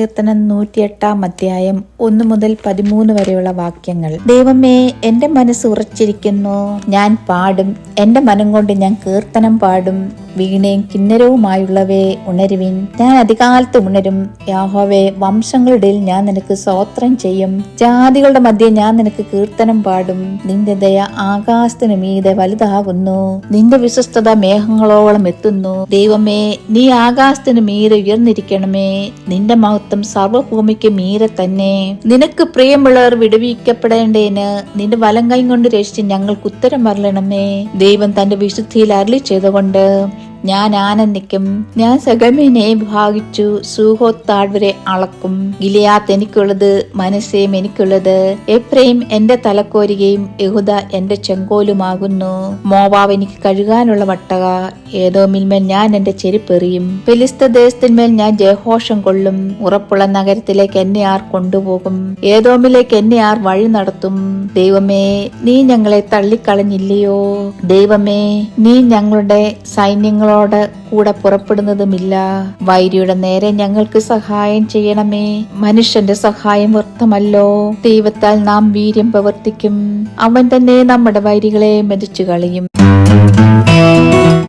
സങ്കീർത്തനം നൂറ്റിയെട്ടാം അധ്യായം ഒന്ന് മുതൽ പതിമൂന്ന് വരെയുള്ള വാക്യങ്ങൾ. ദൈവമേ എന്റെ മനസ്സ് ഉറച്ചിരിക്കുന്നു. ഞാൻ പാടും. എന്റെ മനം കൊണ്ട് ഞാൻ കീർത്തനം പാടും. വീണയും കിന്നരവുമായുള്ളവയെ ഉണരുവിൻ. ഞാൻ അധികാലത്ത് ഉണരും. യാഹോവേ വംശങ്ങളുടെ ഞാൻ നിനക്ക് സ്വോത്രം ചെയ്യും. ജാതികളുടെ മധ്യേ ഞാൻ നിനക്ക് കീർത്തനം പാടും. നിന്റെ ദയ ആകാശത്തിനു മീതെ വലുതാകുന്നു. നിന്റെ വിശ്വസ്തത മേഘങ്ങളോളം എത്തുന്നു. ദൈവമേ നീ ആകാശത്തിനു മീതെ ഉയർന്നിരിക്കണമേ. നിന്റെ മഹത്വം സർവഭൂമിക്ക് മീരെ തന്നെ. നിനക്ക് പ്രിയമുള്ളവർ വിടുവിക്കപ്പെടേണ്ടതിന് നിന്റെ വലം കൈ കൊണ്ട് രക്ഷിച്ച് ഞങ്ങൾക്ക് ഉത്തരം വരളണമേ ദൈവം തന്റെ വിശുദ്ധിയിൽ അരളി ചെയ്തുകൊണ്ട് ഞാൻ ആനന്ദിക്കും. ഞാൻ സഗമിനെ ഭാഗിച്ചു സൂഹോത്ത് താഴ്വരെ അളക്കും. ഗിലിയാത്ത് എനിക്കുള്ളത് മനസ്സേം എനിക്കുള്ളത്. എപ്രയും എന്റെ തലക്കോരികയും യഹുദ എന്റെ ചെങ്കോലുമാകുന്നു. മോവാവ് എനിക്ക് കഴുകാനുള്ള വട്ടക. ഏതോ മിൽമേൽ ഞാൻ എന്റെ ചെരുപ്പെറിയും. ഫിലിസ്ത ദേശത്തിന്മേൽ ഞാൻ ജയഘോഷം കൊള്ളും. ഉറപ്പുള്ള നഗരത്തിലേക്ക് എന്നെ ആർ കൊണ്ടുപോകും. ഏതോമിലേക്ക് എന്നെ ആർ വഴി നടത്തും. ദൈവമേ നീ ഞങ്ങളെ തള്ളിക്കളഞ്ഞില്ലയോ? ദൈവമേ നീ ഞങ്ങളുടെ സൈന്യങ്ങളോട് കൂടെ പുറപ്പെടുന്നതുമില്ല. വൈരിയുടെ നേരെ ഞങ്ങൾക്ക് സഹായം ചെയ്യണമേ. മനുഷ്യന്റെ സഹായം വ്യർത്ഥമല്ലോ. ദൈവത്താൽ നാം വീര്യം പ്രവർത്തിക്കും. അവൻ തന്നെ നമ്മുടെ വൈരികളെ മെതിച്ചു കളയും